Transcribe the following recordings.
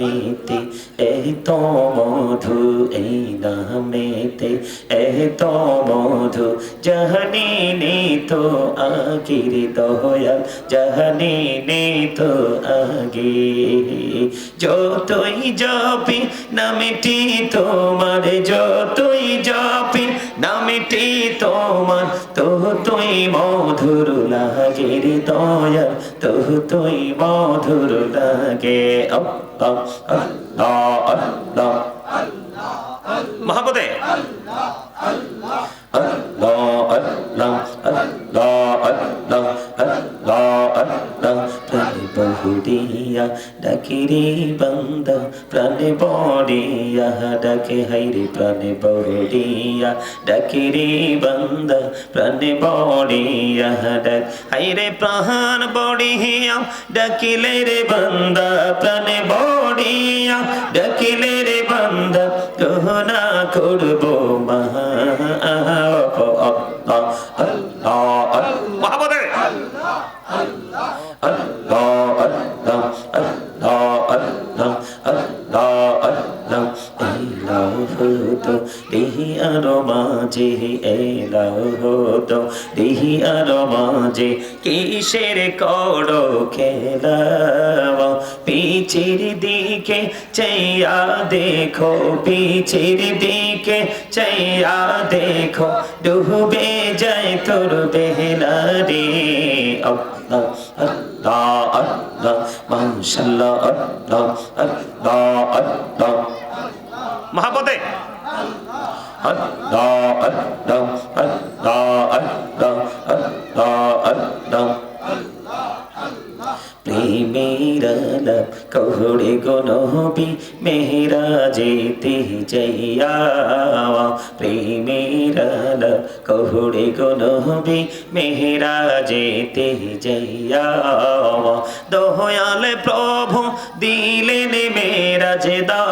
নামেতে এত মধু, এই নামেতে এত মধু। জাহানি নে তো আগির দয়াল, জাহানি নে তো আগে। যতই যাবি নামেটি তোমার, যতই যাবি নামেটি তোমার তো তুই মধুর লাগে রে দয়া তো তুই মধুর লাগে মহাপদে আল্লাহ আল্লাহ আল্লাহ আল্লাহ আল্লাহ আল্লাহ প্রাণে বহুরিয়া ডাকি রে বান্দা প্রাণে বড়িয়া ডাকে হাইরে প্রাণে বহুরিয়া ডাকি রে বান্দা প্রাণে বড়িয়া ডাক হাইরে প্রাণ বড়িয়া ডাকিলে রে বান্দা প্রাণে বড়িয়া ডাকিলে রে আরও মাঝে এলাও হতো দেহি আরও মাঝে কিসের করো খেলাওয়া পিছের দিকে চাইয়া দেখো, পিছের দিকে চাইয়া দেখো, ডুবে যায় তোর বেহলা রে আল্লাহ আল্লাহ আল্লাহ, মাশাল্লাহ, আল্লাহ আল্লাহ আল্লাহ। মহাপদে। প্রেমেরালাপ কহরে গনবি মেহরা যেতে যাইয়া প্রেমেরালাপ কহরে গনবি মেহরা যেতে যাইয়া দোহয়ালে প্রভু দিলেন মেরাজ দা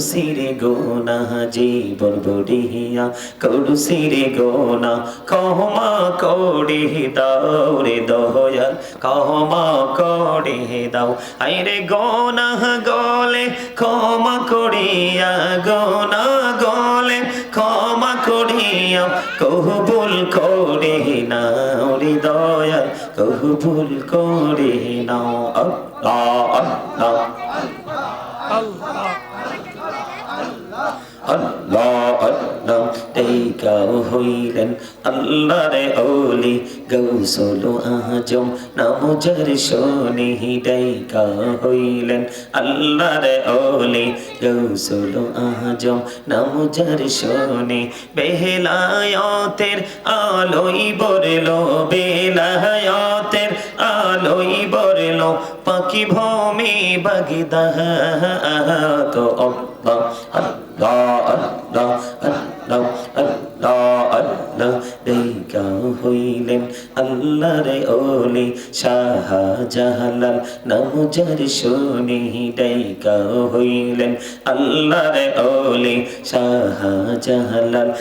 কড়ু সিরে গোনা জীবন বুড়িয়া কড়ু সিরে গোনা। কহমা কোড়ে দাও রে দয়াল, কহমা কোড়ে দাও। আইরে গোনা গলে, ক্ষমা করিয়া গোনা গলে, ক্ষমা করিয়া কহবুল করে নাও রে দয়াল কহবুল করে নাও। আল্লাহ আল্লাহ আল্লাহ তেইকাও হইলেন আল্লাহ রে ওলি গৌসল আজম নাম জর শোনি দেইকা হইলেন। আল্লাহ রে ওলি গৌসল আজম নাম জর শোনি বেহলায়তের আলোই বরলো, বেলায়তের আলোই বরলো, পাখি ভূমি বাগিদা তো আল্লাহ জাহালাল নাম যার শুনি ডাইকা হইলেন। আল্লাহর ওলি শাহ জাহালাল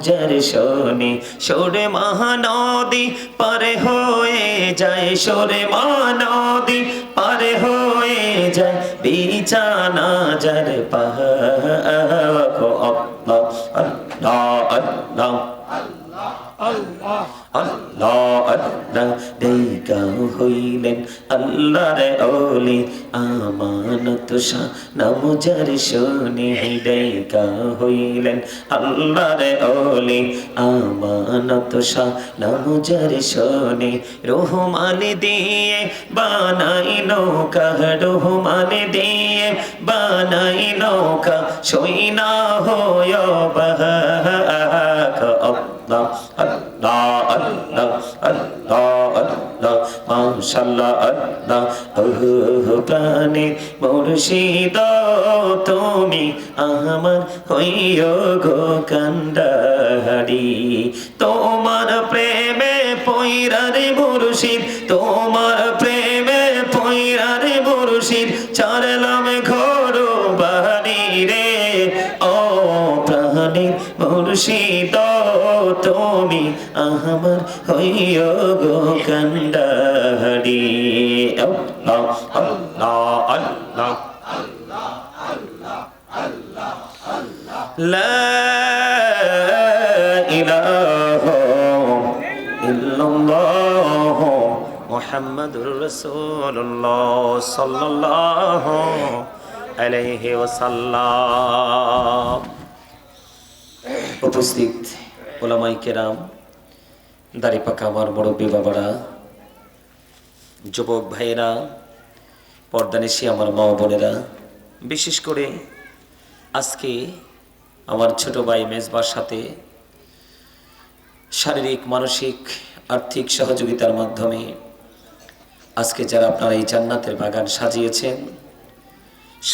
যার শুনি। সোরে মহানদী পারে হয়ে যায়, সোরে মহানদী পারে হয়ে যায়। বিছানা যার পাহা আল্লাহ আল্লাহ। আল্লাহ আল্লাহ দেইকা হইলেন আল্লাহ রে ওলি, আমানত শাহ নাম যার শুনি দেইকা হইলেন আল্লাহ দিয়ে বানাই নৌকা, রহমান দিয়ে বানাই নৌকা সই না হয় তুমি আমার হইয় গো তোমার প্রেমে পৈরারে মুর্শিদ তোমার আমার হইয় গো কান্দারি আল্লাহ আল্লাহ আল্লাহ আল্লাহ আল্লাহ আল্লাহ আল্লাহ লা ইলাহা ইল্লাল্লাহ মুহাম্মাদুর রাসূলুল্লাহ সাল্লাল্লাহু আলাইহি ওয়াসাল্লাম উপস্থিত ওলামাই কেরাম দাড়ি পাকা আমার মুরব্বী বাবারা, যুবক ভাইয়েরা পর্দানিশি আমার মা বোনেরা, বিশেষ করে আজকে আমার ছোট ভাই মেজবার সাথে শারীরিক, মানসিক, আর্থিক সহযোগিতার মাধ্যমে আজকে যারা আপনারা এই জান্নাতের বাগান সাজিয়েছেন,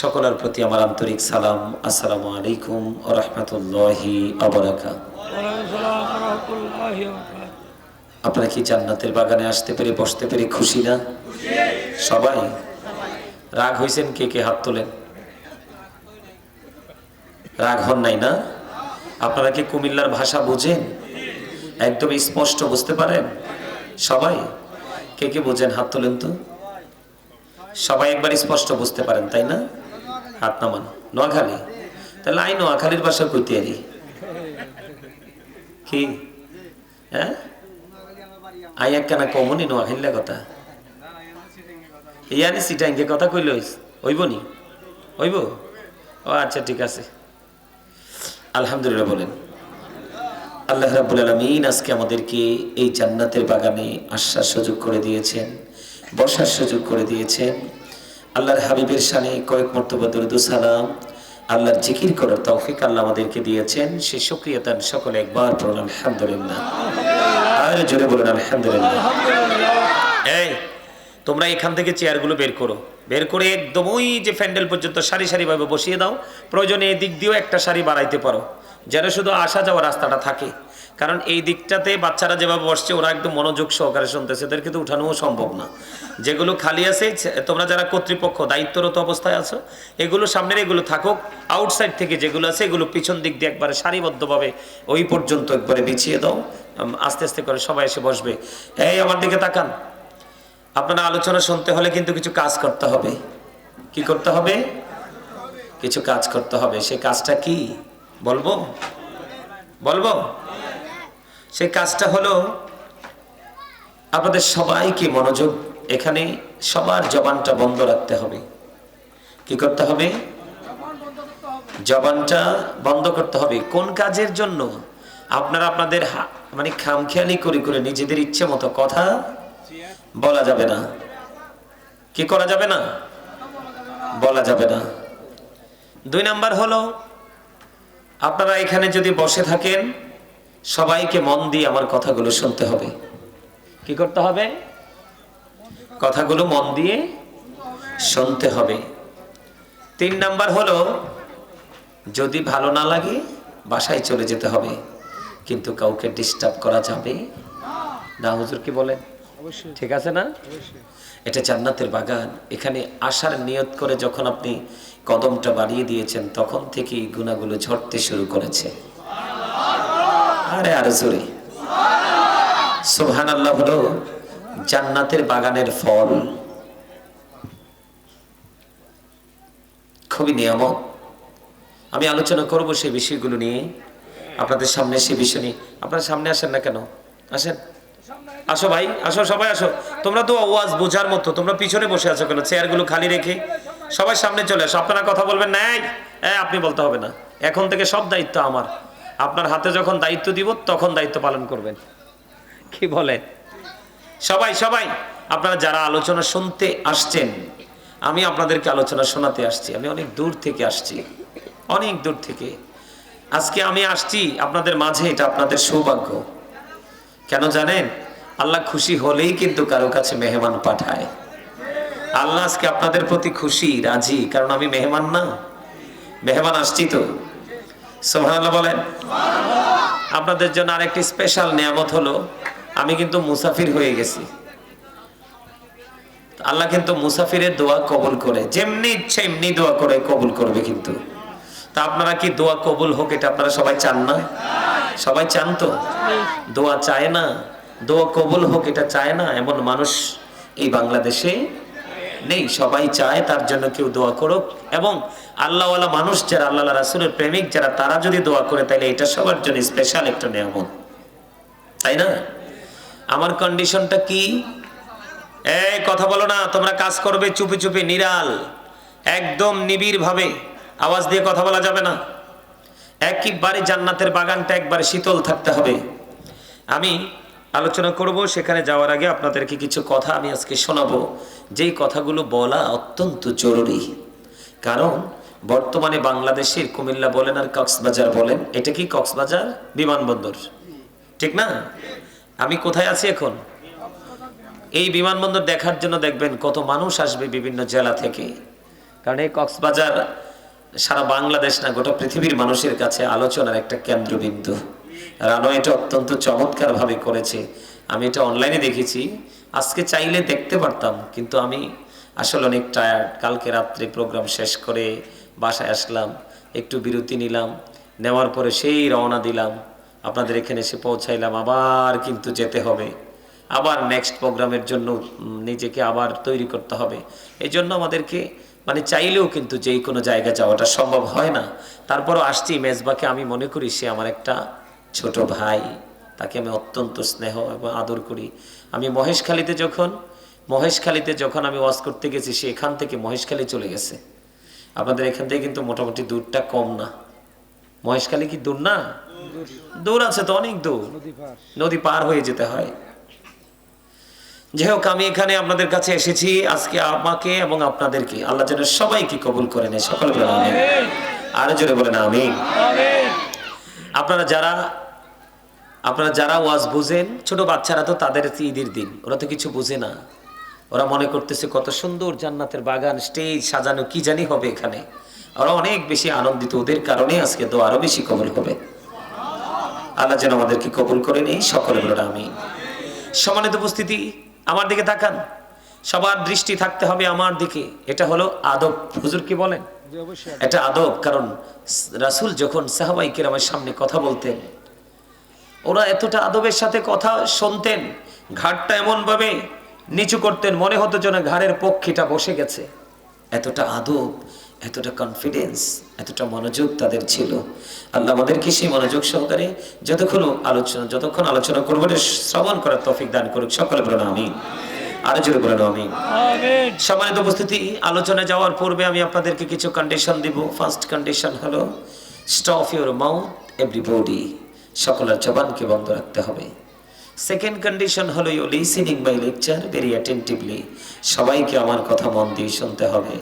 সকলের প্রতি আমার আন্তরিক সালাম, আসসালামু আলাইকুম ও রহমতুল্লাহি আবরাকা ওয়ালাইকুম সালাম রহমতুল্লাহি ওয়া বারাকাতুহু। আপনারা কি জান্নাতের বাগানে আসতে পেরে, বসতে পেরে খুশি না? সবাই? রাগ হয়েছেন কে কে হাত তোলেন? রাগ হন নাই না? আপনারা কি কুমিল্লার ভাষা বুঝেন? একদম স্পষ্ট, বুঝতে পারেন? সবাই? কে কে বোঝেন হাত তোলেন তো? সবাই একবার স্পষ্ট বুঝতে পারেন, তাই না? হাত নামান। নোয়াখালী? তাহলে আই নোয়াখালীর ভাষা কইতে কি? হ্যাঁ? আই একখানা কমনি নোয়াখালীর কথা? ইয়ানি সিটাঙ্গে কথা কইল। হইব নি? হইব? ও আচ্ছা ঠিক আছে। আলহামদুলিল্লাহ বলেন। আল্লাহ রাব্বুল আলামিন আজকে আমাদেরকে এই জান্নাতের বাগানে আশ্বাস সুযোগ করে দিয়েছেন বসার সুযোগ করে দিয়েছেন। আল্লাহর হাবিবের শানে কয়েক মর্তবা দরুদু সালাম। আল্লাহর জিকির করার তৌফিক আল্লাহ আমাদেরকে দিয়েছেন। সে সুক্রিয়তান সকলে একবার পড়ুন আলহামদুলিল্লাহ। জোরে বলেন আলহামদুলিল্লাহ। এই তোমরা এখান থেকে চেয়ারগুলো বের করো। বের করে একদম ওই যে প্যান্ডেল পর্যন্ত সারি সারিভাবে বসিয়ে দাও। প্রয়োজনে এই দিক দিয়েও একটা সারি বাড়াইতে পারো। যেন শুধু আসা যাওয়া রাস্তাটা থাকে। কারণ এই দিকটাতে বাচ্চারা যেভাবে বসছে, ওরা একদম মনোযোগ সহকারে শুনতেছে। এদেরকে তো উঠানোও সম্ভব না। যেগুলো খালি আছে তোমরা যারা কর্তৃপক্ষ, দায়িত্বরত অবস্থায় আছো, এগুলো সামনের এগুলো থাকুক। আউটসাইড থেকে যেগুলো আছে, এগুলো পিছন দিক দিয়ে একবারে সারিবদ্ধভাবে ওই পর্যন্ত একবারে বিছিয়ে দাও। আস্তে আস্তে করে সবাই এসে বসবে। এই, আমার দিকে তাকান। আপনারা আলোচনা শুনতে হলে কিন্তু কিছু কাজ করতে হবে। কি করতে হবে? কিছু কাজ করতে হবে। সেই কাজটা কি? বলব? বলব? সেই কাজটা হলো আপনাদের সবাইকে মনোযোগ এখানে সবার জবানটা বন্ধ রাখতে হবে। কি করতে হবে? জবানটা বন্ধ করতে হবে। কোন কাজের জন্য? আপনারা আপনাদের মানে খামখেয়ালি করে করে নিজেদের ইচ্ছে মতো কথা বলা যাবে না। কি করা যাবে না? বলা যাবে না। দুই নাম্বার হলো, আপনারা এখানে যদি বসে থাকেন সবাইকে মন দিয়ে আমার কথাগুলো শুনতে হবে। কি করতে হবে? কথাগুলো মন দিয়ে শুনতে হবে। তিন নাম্বার হলো যদি ভালো না লাগে বাসায় চলে যেতে হবে। কিন্তু কাউকে ডিস্টার্ব করা যাবে না হুজুর কি বলেন? অবশ্যই। ঠিক আছে না? এটা জান্নাতের বাগান। এখানে আসার নিয়ত করে যখন আপনি কদমটা বাড়িয়ে দিয়েছেন তখন থেকেই গুণাগুলো ঝরতে শুরু করেছে। আরে আরে জোরে সুবহান আল্লাহ হলো জান্নাতের বাগানের ফল। খুবই নিয়ামত আমি আলোচনা করব সেই বিষয়গুলো নিয়ে। আপনাদের সামনে সে বিষয় নিয়ে। আপনারা সামনে আসেন না কেন? আসেন। আসো ভাই আসো সবাই আসো। তোমরা তো ওয়াজ বোঝার মতো। তোমরা পিছনে বসে আছো কেন? চেয়ারগুলো খালি রেখে সবাই সামনে চলে আসো। আপনারা কথা বলবেন না এই, এই, আপনি বলতে হবে না। এখন থেকে সব দায়িত্ব আমার। আপনার হাতে যখন দায়িত্ব দিব, তখন দায়িত্ব পালন করবেন। কি বলে? সবাই সবাই, আপনারা যারা আলোচনা শুনতে আসছেন, আমি আপনাদেরকে আলোচনা শোনাতে আসছি। আমি অনেক দূর থেকে আসছি, অনেক দূর থেকে। আজকে আমি আসছি আপনাদের মাঝে, এটা আপনাদের সৌভাগ্য। কেন জানেন? আল্লাহ খুশি হলেই কিন্তু কারও কাছে মেহমান পাঠায়। আল্লাহ আজকে আপনাদের প্রতি খুশি, রাজি, কারণ আমি মেহমান না। মেহমান আসছি তো। আপনাদের জন্য আরেকটি স্পেশাল নিয়ামত হলো, আমি কিন্তু মুসাফির হয়ে গেছি। আল্লাহ কিন্তু মুসাফিরের দোয়া কবুল করে, যেমনি ইচ্ছে এমনি দোয়া করে কবুল করবে কিন্তু। তা আপনারা কি দোয়া কবুল হোক, এটা আপনারা সবাই চান না? সবাই চান তো? দোয়া চায় না? দোয়া কবুল হোক, এটা চায় না? এমন মানুষ এই বাংলাদেশে নেই। সবাই চায় তার জন্য কেউ দোয়া করুক। এবং আল্লাহওয়ালা মানুষ যারা আল্লাহ রাসুলের প্রেমিক, যারা তারা যদি দোয়া করে তাহলে এটা সবার জন্য স্পেশাল একটা নিয়ামত। তাই না? আমার কন্ডিশনটা কি? এই কথা বলো না, তোমরা কাজ করবে চুপি চুপি, নিরাল, একদম নিবিড় ভাবে আওয়াজ দিয়ে কথা বলা যাবে না। একবারে জান্নাতের বাগানটা একবারে শীতল থাকতে হবে। আমি আলোচনা করব, সেখানে যাওয়ার আগে আপনাদেরকে কিছু কথা আমি আজকে শোনাবো। যেই কথাগুলো বলা অত্যন্ত জরুরি। কারণ বর্তমানে বাংলাদেশের কুমিল্লা বলেন আর কক্সবাজার বলেন, এটা কি কক্সবাজার? বিমানবন্দর। ঠিক না? আমি কোথায় আছি এখন? এই বিমানবন্দর দেখার জন্য দেখবেন কত মানুষ আসবে বিভিন্ন জেলা থেকে। কারণ এই কক্সবাজার সারা বাংলাদেশ না, গোটা পৃথিবীর মানুষের কাছে আলোচনার একটা কেন্দ্রবিন্দু। রানো এটা অত্যন্ত চমৎকার ভাবে করেছে। আমি এটা অনলাইনে দেখেছি। আজকে চাইলে দেখতে পারতাম, কিন্তু আমি আসলে অনেক টায়ার্ড কালকে রাত্রে প্রোগ্রাম শেষ করে বাসায় আসলাম, একটু বিরতি নিলাম, নেওয়ার পরে সেই রওনা দিলাম। আপনাদের এখানে এসে পৌঁছাইলাম, আবার কিন্তু যেতে হবে। আবার নেক্সট প্রোগ্রামের জন্য নিজেকে আবার তৈরি করতে হবে। এই জন্য আমাদেরকে মানে চাইলেও কিন্তু যেই কোনো জায়গা যাওয়াটা সম্ভব হয় না। তারপরও আসছি মেজবাকে, আমি মনে করি সে আমার একটা ছোট ভাই। তাকে আমি অত্যন্ত স্নেহ এবং আদর করি। আমি মহেশখালীতে যখন মহেশখালীতে যখন আমি ওয়াজ করতে গেছি, সে এখান থেকে মহেশখালী চলে গেছে। আপনাদের এখান থেকে কিন্তু মোটামুটি দূরটা কম না। মহেশখালী কি দূর না? দূর আছে তো, অনেক দূর। নদী পার হয়ে যেতে হয়। যাই হোক আমি এখানে আপনাদের কাছে এসেছি আজকে আমাকে এবং আপনাদেরকে। আল্লাহ যেন সবাইকে কবুল করে নেয়, সকল আরও জোরে বলেন আমি আপনারা যারা আপনারা যারা ওয়াজ বুঝেন, ছোট বাচ্চারা তো তাদের ঈদের দিন, ওরা তো কিছু বুঝে না। ওরা মনে করতেছে কত সুন্দর জান্নাতের বাগান স্টেজ সাজানো কি জানি হবে এখানে। ওরা অনেক বেশি আনন্দিত ওদের কারণে আজকে তো আরও বেশি কবল হবে। আল্লাহ যেন আমাদেরকে কবুল করে নেই সকলে বলেন আমি সমানিত উপস্থিতি আমার দিকে তাকান। সবার দৃষ্টি থাকতে হবে আমার দিকে। এটা হলো আদব। হুজুর কি বলেন? এটা আদব কারণ রাসূল যখন সাহাবাই কেরামের সামনে কথা বলতেন ওরা এতটা আদবের সাথে কথা শুনতেন ঘাটটা এমন ভাবে নিচু করতেন মনে হতো যেন ঘাড়ের পক্ষীটা বসে গেছে। এতটা আদব এতটা কনফিডেন্স এতটা মনোযোগ তাদের ছিল। আল্লাহ আমাদেরকে সেই মনোযোগ সহকারে যতক্ষণ আলোচনা যতক্ষণ আলোচনা করব শ্রবণ করার তৌফিক দান করুক। সকলে বলেন আমি আরও জোরে বলেন আমি সম্মানিত উপস্থিতি আলোচনায় যাওয়ার পূর্বে আমি আপনাদেরকে কিছু কন্ডিশন দিব। ফার্স্ট কন্ডিশন হলো স্টপ ইউর মাউথ এভরিবডি সকলের জবানকে বন্ধ রাখতে হবে। সেকেন্ড কন্ডিশন হলো you listening by lecture very attentively সবাইকে আমার কথা মন দিয়ে শুনতে হবে।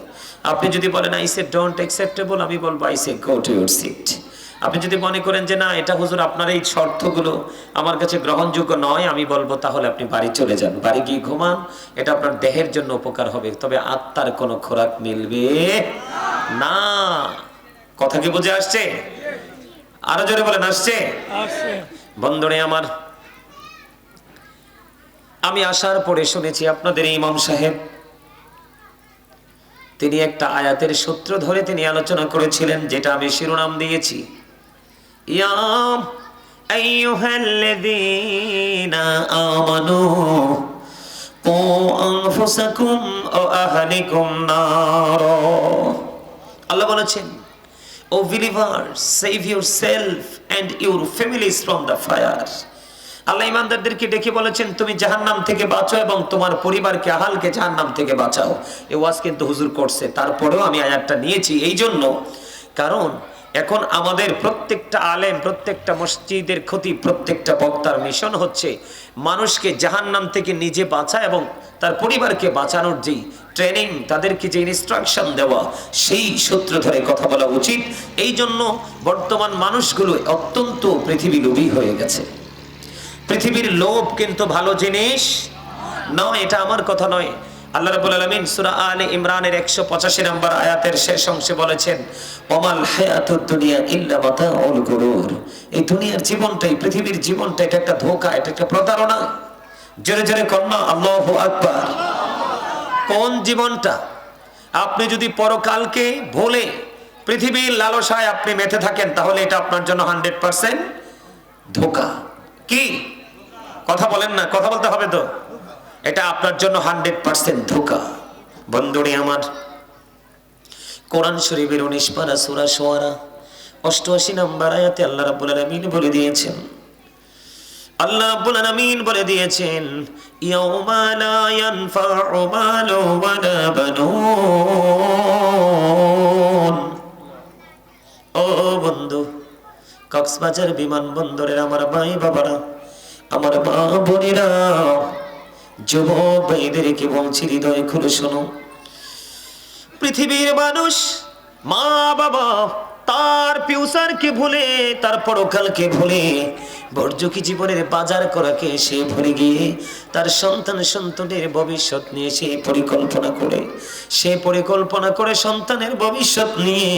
আপনি যদি বলেন আই সে ডোন্ট অ্যাকসেপ্টেবল আমি বলব I say go to your seat আপনি যদি মনে করেন যে না এটা হুজুর আপনার এই শর্তগুলো আমার কাছে গ্রহণযোগ্য নয় আমি বলব তাহলে আপনি বাড়ি চলে যান। বাড়ি গিয়ে ঘুমান এটা আপনার দেহের জন্য উপকার হবে। তবে আত্মার কোনো খোরাক মিলবে না। কথা কি বুঝে আসছে? আরও জোরে বলেন আসছে? বন্ধনে আমার আমি আসার পরে শুনেছি আপনাদের ইমাম সাহেব, তিনি একটা আয়াতের সূত্র ধরে তিনি আলোচনা করেছিলেন, যেটা আমি শিরোনাম দিয়েছি। ইয়াম আইয়ুহাল্লাযীনা আমানু, কু আনফুসাকুম ওয়া আহলিকুম নারা। আল্লাহ বলেছেন O believer save yourself and your families from the fire আল্লাহ ইমানদারদেরকে ডেকে বলেছেন, তুমি জাহান্নাম থেকে বাঁচো এবং তোমার পরিবারকে, আহালকে জাহান্নাম থেকে বাঁচাও। এ ওয়াজ কিন্তু হুজুর করছে। তারপরেও আমি আয়াতটা নিয়েছি এই জন্য। কারণ এখন আমাদের প্রত্যেকটা আলেম, প্রত্যেকটা মসজিদের ক্ষতি, প্রত্যেকটা বক্তার মিশন হচ্ছে মানুষকে জাহান্নাম থেকে নিজে বাঁচা এবং তার পরিবারকে বাঁচানোর যেই ট্রেনিং, তাদেরকে যে ইনস্ট্রাকশন দেওয়া, সেই সূত্র ধরে কথা বলা উচিত। এই জন্য বর্তমান মানুষগুলো অত্যন্ত পৃথিবী লোভী হয়ে গেছে। পৃথিবীর লোভ কিন্তু ভালো জিনিস নয়, এটা আমার কথা নয়। আল্লাহ রাব্বুল আলামিন সূরা আলে ইমরানের 185 নম্বর আয়াতের শেষ অংশে বলেছেন, ওমাল হায়াতুদ দুনিয়া ইল্লা মাতাউল গুরুর। এই দুনিয়ার জীবনটাই, পৃথিবীর জীবনটা, এটা একটা ধোঁকা, এটা একটা প্রতারণা। জোরে জোরে কন্যা আল্লাহু আকবার। কোন জীবনটা? আপনি যদি পরকালকে ভুলে পৃথিবীর লালসায় আপনি মেতে থাকেন, তাহলে এটা আপনার জন্য হান্ড্রেড পার্সেন্ট ধোকা। কি? কথা বলেন না, কথা বলতে হবে তো। এটা আপনার জন্য হান্ড্রেড পার্সেন্ট ধোকা। বন্ধুরে আমার, কোরআন শরীফের উনিশ পারা সুরা সোয়ারা, অষ্টআশি নম্বর আয়াতে আল্লাহ রাব্বুল আলামিন বলে দিয়েছেন। আল্লাহ রাব্বুল আলামিন বলে দিয়েছেন, ইয়াউমা লা ইয়ানফা'ু মালু ওয়ালা বানুন। ও বন্ধু, কক্সবাজার বিমানবন্দরের আমার ভাই বাবারা আমার মা বোনেরা যুবক ভাইদেরকে বলছি হৃদয় খুলে শোনো। পৃথিবীর মানুষ মা বাবা তার ফিউচারকে ভুলে তার পরকালকে ভুলে, বর্জকি জীবনের বাজার করাকে সে ভুলে গিয়ে, তার সন্তান সন্তানের ভবিষ্যৎ নিয়ে সে পরিকল্পনা করে। সে পরিকল্পনা করে সন্তানের ভবিষ্যৎ নিয়ে।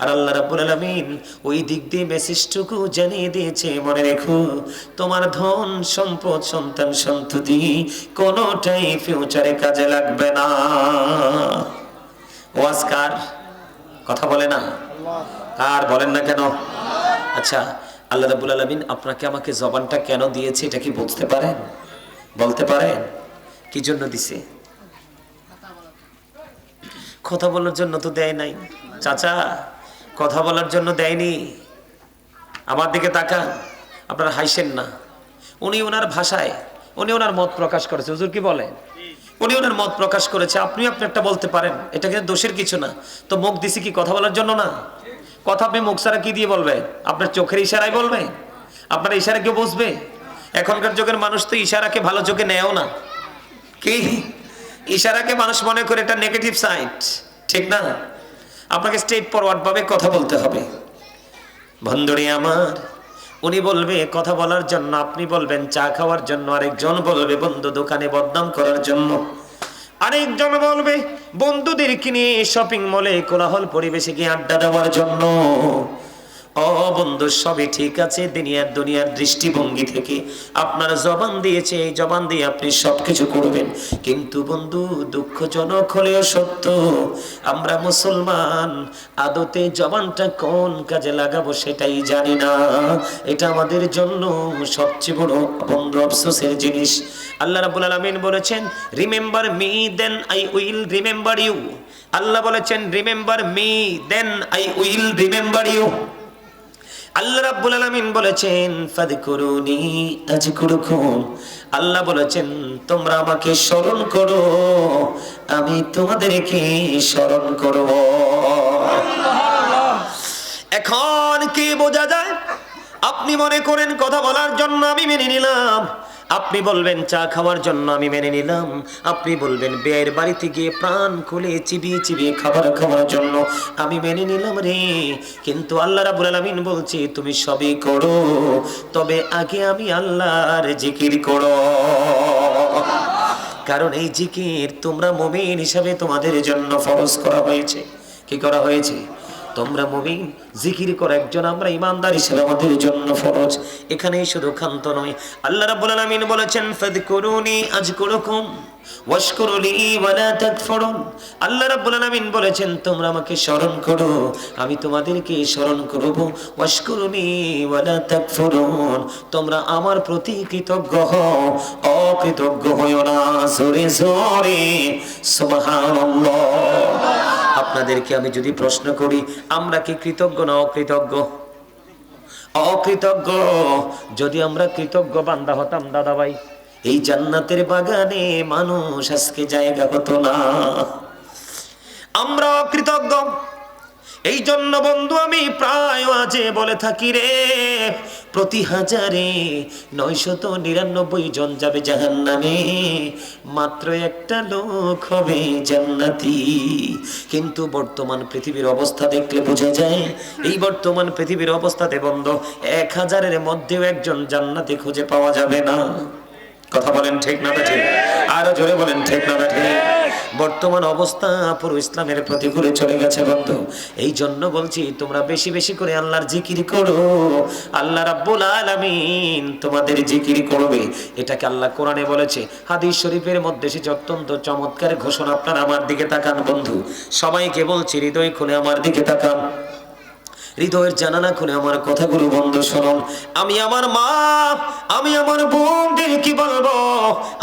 আর আল্লাহ রাব্বুল আলামিন ওই দিক দিয়ে মেসেজটুকু জানিয়ে দিয়েছে, মনে রেখো, তোমার ধন সম্পদ, সন্তান সন্ততি কোনোটাই ফিউচারে কাজে লাগবে না। ওয়াজকার কথা বলে না? আর বলেন না কেন? আচ্ছা আল্লাহ রাব্বুল আলামিন আপনাকে আমাকে জবানটা কেন দিয়েছে এটা কি বুঝতে পারেন? বলতে পারেন? কি জন্য দিছে? কথা বলার জন্য তো দেয় নাই। চাচা কথা বলার জন্য দেয়নি। আমার দিকে তাকান আপনারা হাসেন না। উনি ওনার ভাষায় উনি ওনার মত প্রকাশ করেছে। হুজুর কি বলেন? উনি ওনার মত প্রকাশ করেছে আপনি আপনি একটা বলতে পারেন, এটা কিন্তু দোষের কিছু না। তো মুখ দিছি কি কথা বলার জন্য না? কথা আপনি মুখ ছাড়া কি দিয়ে বলবে? আপনার চোখের ইশারায় বলবে? আপনার ইশারা কেউ বসবে এখনকার যুগের মানুষ তো ইশারাকে ভালো চোখে নেয়ও না। কি? ইশারাকে মানুষ মনে করে এটা নেগেটিভ সাইড ঠিক না? আপনাকে স্ট্রেট ফরওয়ার্ড ভাবে কথা বলতে হবে। বন্ধুরে আমার উনি বলবে, কথা বলার জন্য আপনি বলবেন, চা খাওয়ার জন্য আরেকজন বলবে, বন্ধু দোকানে বদনাম করার জন্য। আরেকজন বলবে বন্ধুদের কিনে শপিং মলে কোলাহল পরিবেশে গিয়ে আড্ডা দেওয়ার জন্য। ও বন্ধু, সবই ঠিক আছে, দুনিয়ার দুনিয়ার দৃষ্টিভঙ্গি থেকে আপনার জবান দিয়েছে, এই জবান দিয়ে আপনি সবকিছু করবেন। কিন্তু বন্ধু, দুঃখজনক হলেও সত্য, আমরা মুসলমান, আদতে জবানটা কোন কাজে লাগাবো সেটাই জানি না। এটা আমাদের জন্য সবচেয়ে বড় বন্ধু আফসোসের জিনিস। আল্লাহ রাব্বুল আলামিন বলেছেন remember me then I will remember you আল্লাহ বলেছেন remember me then I will remember you আল্লাহ রাব্বুল আলামিন বলেছেন, ফাদকুরুনি আজকুরুকুম। আল্লাহ বলেছেন, তোমরা আমাকে স্মরণ করো, আমি তোমাদেরকে স্মরণ করব। এখন কি বোঝা যায়? আপনি মনে করেন, কথা বলার জন্য আমি মেনে নিলাম। আপনি বলবেন চা খাওয়ার জন্য আমি মেনে নিলাম। আপনি বলবেন বেয়ের বাড়িতে গিয়ে প্রাণ খুলে চিবিয়ে চিবিয়ে খাবার খাওয়ার জন্য আমি মেনে নিলাম রে। কিন্তু আল্লাহ রাবুল আলমিন বলছি, তুমি সবই করো, তবে আগে আমি আল্লাহর জিকির করো। কারণ এই জিকির তোমরা মুমিন হিসাবে তোমাদের জন্য ফরজ করা হয়েছে। কি করা হয়েছে? তোমরা মুমিন, জিকির করা, একজন আমরা ইমানদার হিসেবে আমাদের জন্য ফরজ। এখানেই শুধু ক্ষান্ত নয়। আল্লাহ রাব্বুল আলামিন বলেছেন, ফাদকুরুনি আজকুরুকুম ওয়াশকুরুলি ওয়ালা তাকফুরুন। আল্লাহ রাব্বুল আলামিন বলেছেন, তোমরা আমাকে স্মরণ করো, আমি তোমাদেরকে স্মরণ করব। ওয়াশকুরুনি ওয়ালা তাকফুরুন। তোমরা আমার প্রতি কৃতজ্ঞ হও। অকৃতজ্ঞ হইও না। জোরে জোরে। সুবহানাল্লাহ। আপনাদেরকে আমি যদি প্রশ্ন করি, আমরা কি কৃতজ্ঞ না অকৃতজ্ঞ? অকৃতজ্ঞ। যদি আমরা কৃতজ্ঞ বান্দা হতাম দাদা ভাই এই জান্নাতের বাগানে মানুষ আজকে জায়গা হতো না। আমরা কৃতজ্ঞ এই জন্য বন্ধু আমি প্রায় আজে বলে থাকি রে, প্রতি হাজারে নয়শত নিরানব্বই জন যাবে জাহান নামে মাত্র একটা লোক হবে জান্নাতি। কিন্তু বর্তমান পৃথিবীর অবস্থা দেখলে বোঝা যায়, এই বর্তমান পৃথিবীর অবস্থাতে বন্ধ, এক হাজারের মধ্যেও একজন জান্নাতি খুঁজে পাওয়া যাবে না। কথা বলেন ঠিক না ঠিক? আরও জোরে বলেন ঠিক না ঠিক? বর্তমান অবস্থা পুরো ইসলামের প্রতিকূলে চলে গেছে বন্ধু। এই জন্য বলছি, তোমরা বেশি বেশি করে আল্লাহর জিকির করো। আল্লাহ রাব্বুল আলামিন তোমাদের জিকির করবে। এটাকে আল্লাহ কোরআনে বলেছে, হাদিস শরীফের মধ্যে সে অত্যন্ত চমৎকার ঘোষণা আপনারা আমার দিকে তাকান বন্ধু। সবাইকে বলছি, হৃদয় খুলে আমার দিকে তাকান। হৃদয়ের জানালা খুলে আমার কথাগুলো বন্ধ শুনুন। আমি আমার মা, আমি আমার বোনদের কি বলব?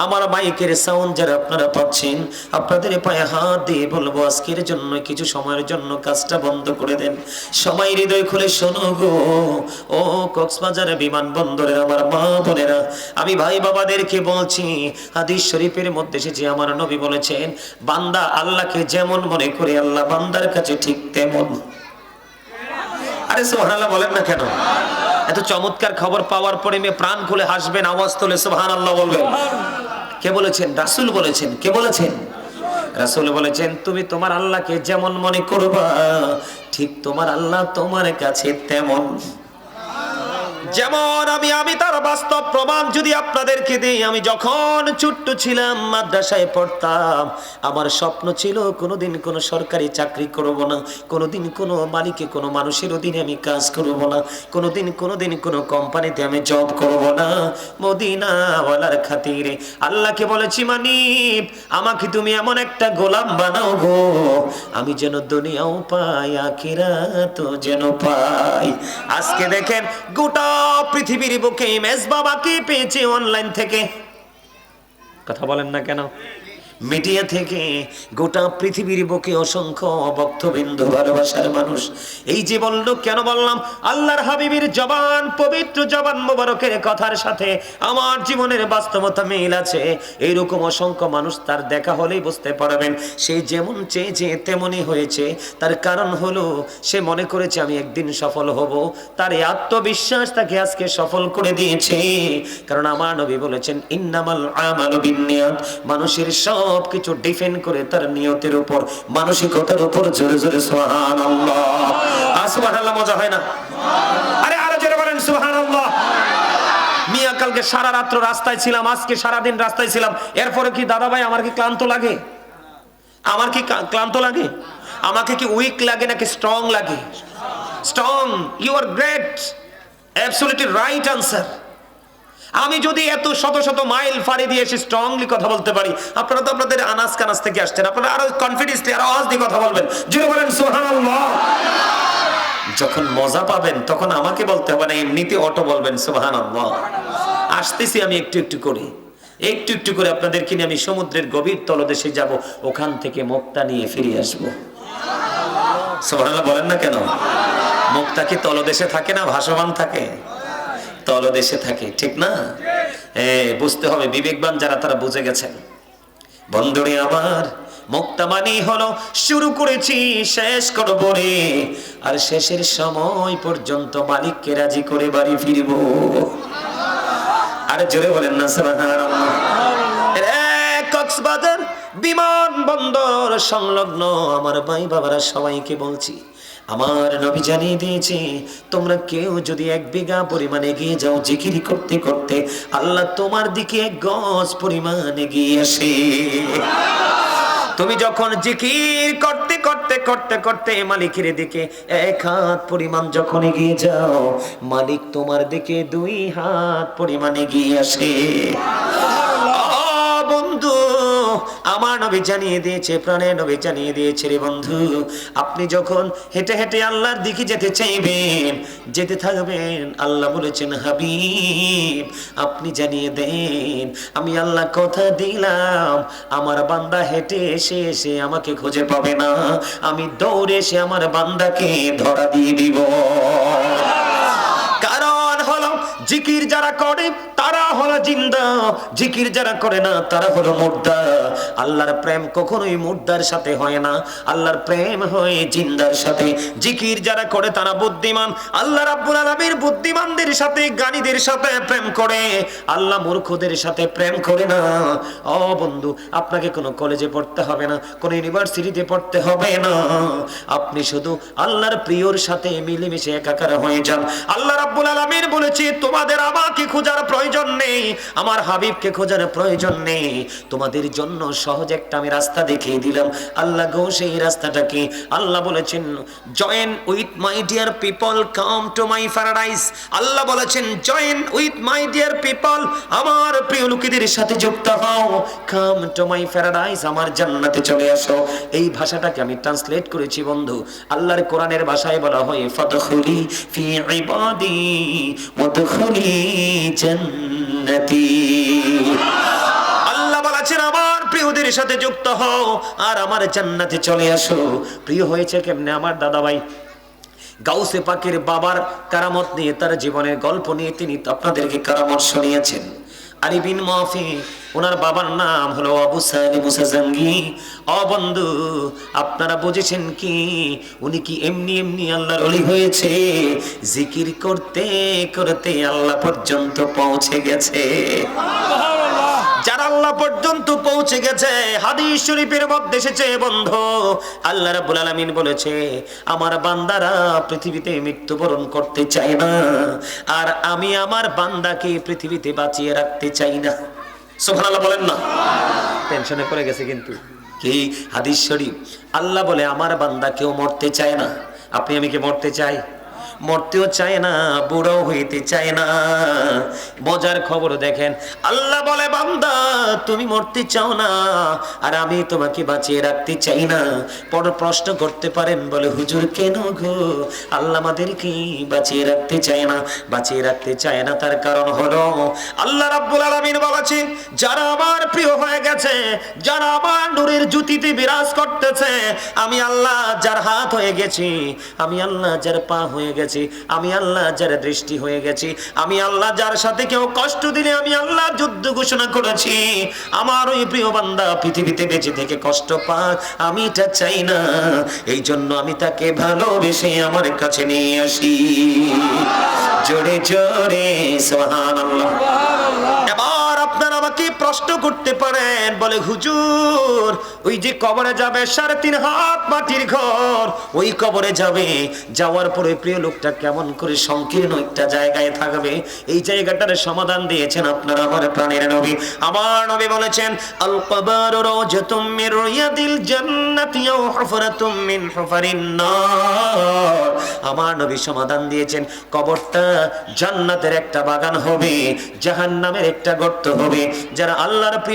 আমার বাইকের সাউন্ড যারা আপনারা পাচ্ছেন, আপনাদের পায়ে হাত দিয়ে বলব, আজকের জন্য, কিছু সময়ের জন্য কাজটা বন্ধ করে দেন। সময় হৃদয় খুলে শোনো গো। ও কক্সবাজার বিমানবন্দরের আমার মা বোনেরা, আমি ভাই বাবাদেরকে বলছি, হাদিস শরীফের মধ্যে এসেছে, আমার নবী বলেছেন, বান্দা আল্লাহকে যেমন মনে করে, আল্লাহ বান্দার কাছে ঠিক তেমন। বলেন না কেন? এত চমৎকার খবর পাওয়ার পরে মেয়ে প্রাণ খুলে হাসবেন আওয়াজ তোলে সোহান আল্লাহ বলবেন কে বলেছেন? রাসুল বলেছেন। কে বলেছেন? রাসুল বলেছেন, তুমি তোমার আল্লাহকে যেমন মনে করবা, ঠিক তোমার আল্লাহ তোমার কাছে তেমন। যেমন আমি আমি তার বাস্তব প্রমাণ যদি আপনাদেরকে দিই, আমি যখন ছোট্ট ছিলাম, মাদ্রাসায় পড়তাম, আমার স্বপ্ন ছিল কোনোদিন কোনো সরকারি চাকরি করব না, কোনোদিন কোনো মালিকে, কোনো মানুষের অধীনে আমি কাজ করব না, কোনোদিন কোনোদিন কোনো কোম্পানিতে আমি জব করব না। মদিনাওয়ালার খাতিরে আল্লাহকে বলেছি, মানিব, আমাকে তুমি এমন একটা গোলাম বানাও গো। আমি যেন দুনিয়াও পাই আখিরা তো যেন পাই। আজকে দেখেন গোটা পৃথিবীর বুকে মেজ বাবাকে পেয়েছে অনলাইন থেকে। কথা বলেন না কেন? মিডিয়া থেকে গোটা পৃথিবীর বুকে অসংখ্য ভক্তবিন্দু, ভালোবাসার মানুষ। এই যে বলল, কেন বললাম? আল্লাহর হাবিবের জবান, পবিত্র জবান মোবারকের কথার সাথে আমার জীবনের বাস্তবতা মিল আছে। এইরকম অসংখ্য মানুষ তার দেখা হলেই বুঝতে পারবেন। সে যেমন চেয়েছে, তেমনই হয়েছে। তার কারণ হলো, সে মনে করেছে, আমি একদিন সফল হব। তার এই আত্মবিশ্বাস তাকে আজকে সফল করে দিয়েছে। কারণ আমার নবী বলেছেন, ইন্নামাল আমালু বিন্নিয়াত। মানুষের সব কিছু ডিফেন্ড করে তার নিয়তের উপর, মানসিকতার উপর জোরে জোরে আর সুবহানাল্লাহ মজা হয় না? আরে আরও জোরে বলেন সুবহানাল্লাহ। মিয়া, কালকে সারা রাত্র রাস্তায় ছিলাম, আজকে সারা দিন রাস্তায় ছিলাম। এরপরে কি দাদা ভাই আমার কি ক্লান্ত লাগে? আমার কি ক্লান্ত লাগে? আমাকে কি উইক লাগে নাকি স্ট্রং লাগে? Strong you are great absolutely right answer আমি যদি এত শত শত মাইল ফাড়ি দিয়ে এসে স্ট্রংলি কথা বলতে পারি, আপনারা তো আপনাদের আনাজ কানাজ থেকে আসছেন। আপনারা আরও কনফিডেন্সলি আরও আওয়াজ দিয়ে কথা বলবেন। জুড়ে বলেন, সুবহানাল্লাহ। যখন মজা পাবেন, তখন আমাকে বলতে হবে না, এমনিতে অটো বলবেন, সুবহানাল্লাহ। আসতেছি আমি একটু একটু করে। একটু একটু করে আপনাদেরকে নিয়ে আমি সমুদ্রের গভীর তলদেশে যাব, ওখান থেকে মুক্তা নিয়ে ফিরে আসব। সুবহানাল্লাহ, বলেন না কেন? মুক্তা কি তলদেশে থাকে না, ভাসমান থাকে? তলদেশে থাকে ঠিক না? বুঝতে হবে বিবেকবান যারা তারা বুঝে গেছেন। বন্ধুরে আমার মুক্তা মানেই হলো শুরু করেছি শেষ করব রে। আর শেষের সময় পর্যন্ত মালিককে রাজি করে বাড়ি ফিরব। আর জোরে বলেন না কক্সবাজার বিমান বন্দর সংলগ্ন আমার ভাই বাবারা সবাইকে বলছি আমার নবী জানিয়ে দিয়েছে, তোমরা কেউ যদি এক বিঘা পরিমাণ এগিয়ে যাও জিকিরি করতে করতে, আল্লাহ তোমার দিকে এক গজ পরিমাণ এগিয়ে আসে। তুমি যখন জিকির করতে করতে করতে করতে মালিকের দিকে এক হাত পরিমাণ যখন এগিয়ে যাও, মালিক তোমার দিকে দুই হাত পরিমাণ এগিয়ে আসে। বন্ধু আমার নবী জানিয়ে দিয়েছে, প্রাণের নবী জানিয়ে দিয়েছে রে বন্ধু। আপনি যখন হেঁটে হেঁটে আল্লাহর দিকে যেতে চাইবেন, যেতে থাকবেন, আল্লাহ বলেছেন, হাবিব, আপনি জানিয়ে দেন, আমি আল্লাহ কথা দিলাম, আমার বান্দা হেঁটে এসে এসে আমাকে খুঁজে পাবে না, আমি দৌড়ে এসে আমার বান্দাকে ধরা দিয়ে দিব। কারণ জিকির যারা করে, তারা হলো জিন্দা, জিকির যারা করে না, তারা হলো মুর্দা। আল্লাহর প্রেম কখনোই মুর্দার সাথে হয় না, আল্লাহর প্রেম হয় জিন্দার সাথে। জিকির যারা করে তারা বুদ্ধিমান, আল্লাহ রাব্বুল আলামিন বুদ্ধিমানদের সাথে, জ্ঞানীদের সাথে প্রেম করে। আল্লাহ মূর্খদের সাথে প্রেম করে না। ও বন্ধু, আপনাকে কোনো কলেজে পড়তে হবে না, কোনো ইউনিভার্সিটিতে পড়তে হবে না। আপনি শুধু আল্লাহর প্রিয়র সাথে মিলেমিশে একাকার হয়ে যান। আল্লাহ রাব্বুল আলামিন বলেছে, তোমাদের আমাকে খোঁজার প্রয়োজন নেই, আমার হাবিবকে খোঁজার প্রয়োজন নেই। তোমাদের জন্য সহজ একটা আমি রাস্তা দেখিয়ে দিলাম। আল্লাহ গো সেই রাস্তাটাকে। আল্লাহ বলেছেন join with my dear people come to my paradise আল্লাহ বলেছেন join with my dear people আমার প্রিয় লোকেদের সাথে যুক্ত হও। কাম টু মাই প্যারাডাইস আমার জান্নাতে চলে আসো। এই ভাষাটাকে আমি ট্রান্সলেট করেছি, বন্ধু। আল্লাহর কোরআনের ভাষায় বলা হয়, ফাদখুলি ফি ইবাদি, ওয়াদখুলি জান্নাতি। আল্লাহ বলেছেন, আমার প্রিয়দের সাথে যুক্ত হও আর আমার জান্নাতে চলে আসো। প্রিয় হয়েছে কেমনে আমার দাদা ভাই গাউসে পাকের বাবার কারামত নিয়ে তার জীবনের গল্প নিয়ে তিনি আপনাদেরকে কারামত শুনিয়েছেন মাফি, ওনার বাবার নাম হলো আবু মুসা জাঙ্গি। অ বন্ধু, আপনারা বুঝেছেন কি? উনি কি এমনি এমনি আল্লাহর অলি হয়েছে? জিকির করতে করতে আল্লাহ পর্যন্ত পৌঁছে গেছে। পর্যন্ত পৌঁছে গেছে। হাদিস শরীফের মধ্যে এসেছে বন্ধু। আল্লাহ রাব্বুল আলামিন বলেছে আমার বান্দারা পৃথিবীতে মৃত্যুবরণ করতে চায় না আর আমি আমার বান্দাকে পৃথিবীতে বাঁচিয়ে রাখতে চাই না। সুবহানাল্লাহ বলেন না। টেনশনে পড়ে গেছে কিন্তু। কি? হাদিস শরীফ। আল্লাহ বলে আমার বান্দা কেউ মরতে চায় না। আপনি আমি কি মরতে চাই? মরতেও চায় না বুড়ো হইতে চায় না। মজার খবর দেখেন, আল্লাহ বলে, বান্দা, তুমি মরতে চাও না, আর আমি তোমাকে বাঁচিয়ে রাখতে চাই না। পর প্রশ্ন করতে পারেন, বলে, হুজুর, কেন গো? আল্লাহ আমাদেরকে বাঁচিয়ে রাখতে চায় না। বাঁচিয়ে রাখতে চায় না তার কারণ হলো, আল্লাহ রাব্বুল আলামিন বলেছে, যারা আমার প্রিয় হয়ে গেছে, যারা আমার নূরের জ্যোতিতে বিরাজ করতেছে, আমি আল্লাহ যার হাত হয়ে গেছি, আমি আল্লাহ যার পা হয়ে গেছি। আমি আল্লাহ যার দৃষ্টি হয়ে গেছি। আমি আল্লাহ যার সাথে কেউ কষ্ট দিলে আমি আল্লাহ যুদ্ধ ঘোষণা করেছি। আমার ওই প্রিয় বান্দা পৃথিবীতে বেঁচে থেকে কষ্ট পাক। আমি এটা চাই না। এই জন্য আমি তাকে ভালোবেসে আমার কাছে নিয়ে আসি। জোরে জোরে সোহান আপনারা আমাকে প্রশ্ন করতে পারেন? বলে, হুজুর, ওই যে কবরে যাবে সাড়ে তিন হাত মাটির ঘর, ওই কবরে যাবে। যাওয়ার পরে প্রিয় লোকটা কেমন করে সংকীর্ণ একটা জায়গায় থাকবে। এই জায়গাটার সমাধান দিয়েছেন আপনারা আমার প্রাণের নবী। আমার নবী বলেছেন আমার নবী সমাধান দিয়েছেন, কবরটা জান্নাতের একটা বাগান হবে, জাহান্নামের একটা গর্ত হবে। যারা আল্লাহর প্রিয়